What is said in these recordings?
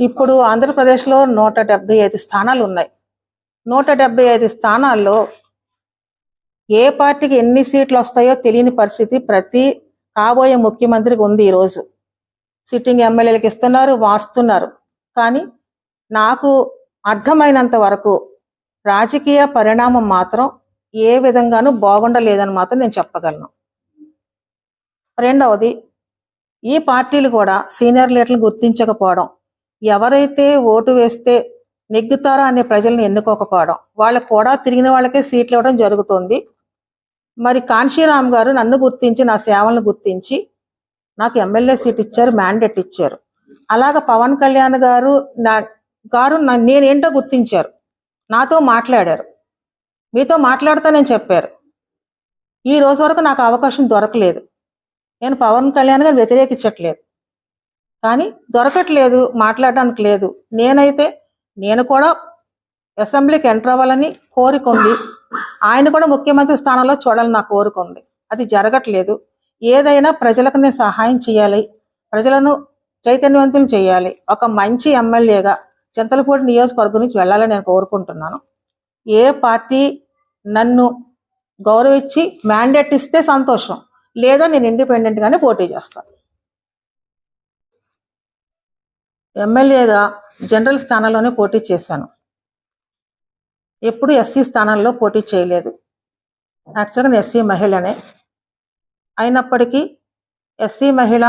ఇప్పుడు ఆంధ్రప్రదేశ్లో నూట డెబ్బై ఐదు స్థానాలు ఉన్నాయి. నూట డెబ్బై ఐదు స్థానాల్లో ఏ పార్టీకి ఎన్ని సీట్లు వస్తాయో తెలియని పరిస్థితి ప్రతి కాబోయే ముఖ్యమంత్రికి ఉంది ఈరోజు. సిట్టింగ్ ఎమ్మెల్యేలకు ఇస్తున్నారు వాస్తున్నారు. కానీ నాకు అర్థమైనంత వరకు రాజకీయ పరిణామం మాత్రం ఏ విధంగానూ బాగుండలేదని మాత్రం నేను చెప్పగలను. రెండవది ఈ పార్టీలు కూడా సీనియర్ లీడర్లు గుర్తించకపోవడం ఎవరైతే ఓటు వేస్తే నెగ్గుతారా అనే ప్రజల్ని ఎన్నుకోకపోవడం. వాళ్ళకు కూడా తిరిగిన వాళ్ళకే సీట్లు ఇవ్వడం జరుగుతుంది. మరి కాంశీరామ్ గారు నన్ను గుర్తించి నా సేవలను గుర్తించి నాకు ఎమ్మెల్యే సీట్ ఇచ్చారు మ్యాండేట్ ఇచ్చారు. అలాగ పవన్ కళ్యాణ్ గారు నా గారు నేనేంటో గుర్తించారు. నాతో మాట్లాడారు. మీతో మాట్లాడతానని చెప్పారు. ఈ రోజు వరకు నాకు అవకాశం దొరకలేదు. నేను పవన్ కళ్యాణ్ గారిని వ్యతిరేకించట్లేదు. కానీ దొరకట్లేదు మాట్లాడడానికి లేదు. నేనైతే నేను కూడా అసెంబ్లీకి ఎంటర్ అవ్వాలని కోరిక ఉంది. ఆయన కూడా ముఖ్యమంత్రి స్థానంలో చూడాలని నా కోరిక ఉంది. అది జరగట్లేదు. ఏదైనా ప్రజలకు నేను సహాయం చేయాలి. ప్రజలను చైతన్యవంతులు చేయాలి. ఒక మంచి ఎమ్మెల్యేగా చింతలపూడి నియోజకవర్గం నుంచి వెళ్ళాలని నేను కోరుకుంటున్నాను. ఏ పార్టీ నన్ను గౌరవించి మ్యాండేట్ ఇస్తే సంతోషం. లేదా నేను ఇండిపెండెంట్గానే పోటీ చేస్తాను. ఎమ్మెల్యేగా జనరల్ స్థానంలోనే పోటీ చేశాను. ఎప్పుడు ఎస్సీ స్థానంలో పోటీ చేయలేదు. యాక్చువల్గా నేను ఎస్సీ మహిళనే. అయినప్పటికీ ఎస్సీ మహిళ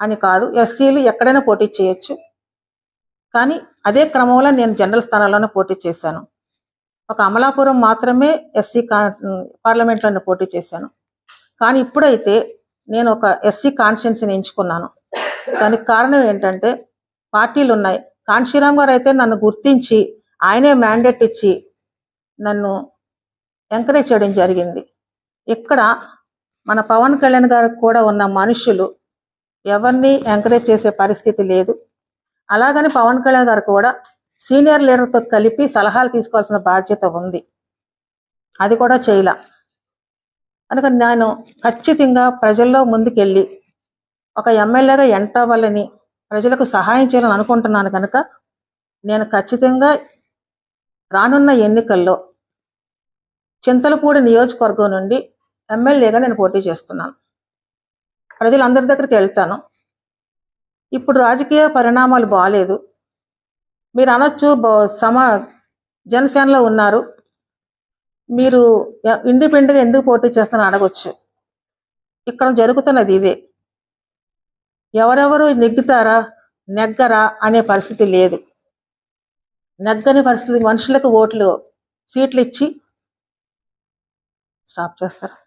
అని కాదు ఎస్సీలు ఎక్కడైనా పోటీ చేయొచ్చు. కానీ అదే క్రమంలో నేను జనరల్ స్థానాల్లోనే పోటీ చేశాను. ఒక అమలాపురం మాత్రమే ఎస్సీ కా పార్లమెంట్లోనే పోటీ చేశాను. కానీ ఇప్పుడైతే నేను ఒక ఎస్సీ కాన్స్టిట్యున్సీని ఎంచుకున్నాను. దానికి కారణం ఏంటంటే పార్టీలు ఉన్నాయి కాంశీరామ్ గారు అయితే నన్ను గుర్తించి ఆయనే మ్యాండేట్ ఇచ్చి నన్ను ఎంకరేజ్ చేయడం జరిగింది. ఇక్కడ మన పవన్ కళ్యాణ్ గారికి కూడా ఉన్న మనుషులు ఎవరిని ఎంకరేజ్ చేసే పరిస్థితి లేదు. అలాగని పవన్ కళ్యాణ్ గారు కూడా సీనియర్ లీడర్తో కలిపి సలహాలు తీసుకోవాల్సిన బాధ్యత ఉంది. అది కూడా చేయలా. కనుక నేను ఖచ్చితంగా ప్రజల్లో ముందుకెళ్ళి ఒక ఎమ్మెల్యేగా ఎంటవ్వాలని ప్రజలకు సహాయం చేయాలని అనుకుంటున్నాను కనుక నేను ఖచ్చితంగా రానున్న ఎన్నికల్లో చింతలపూడి నియోజకవర్గం నుండి ఎమ్మెల్యేగా నేను పోటీ చేస్తున్నాను. ప్రజలందరి దగ్గరికి వెళ్తాను. ఇప్పుడు రాజకీయ పరిణామాలు బాగాలేదు మీరు అనొచ్చు బ- సమ జనసేనలో ఉన్నారు. మీరు ఇండిపెండెంట్గా ఎందుకు పోటీ చేస్తానని అడగొచ్చు. ఇక్కడ జరుగుతున్నది ఇదే. ఎవరెవరు నెగ్గుతారా? నెగ్గరా అనే పరిస్థితి లేదు. నెగ్గని పరిస్థితి మనుషులకు ఓట్లు సీట్లు ఇచ్చి స్టాప్ చేస్తారు.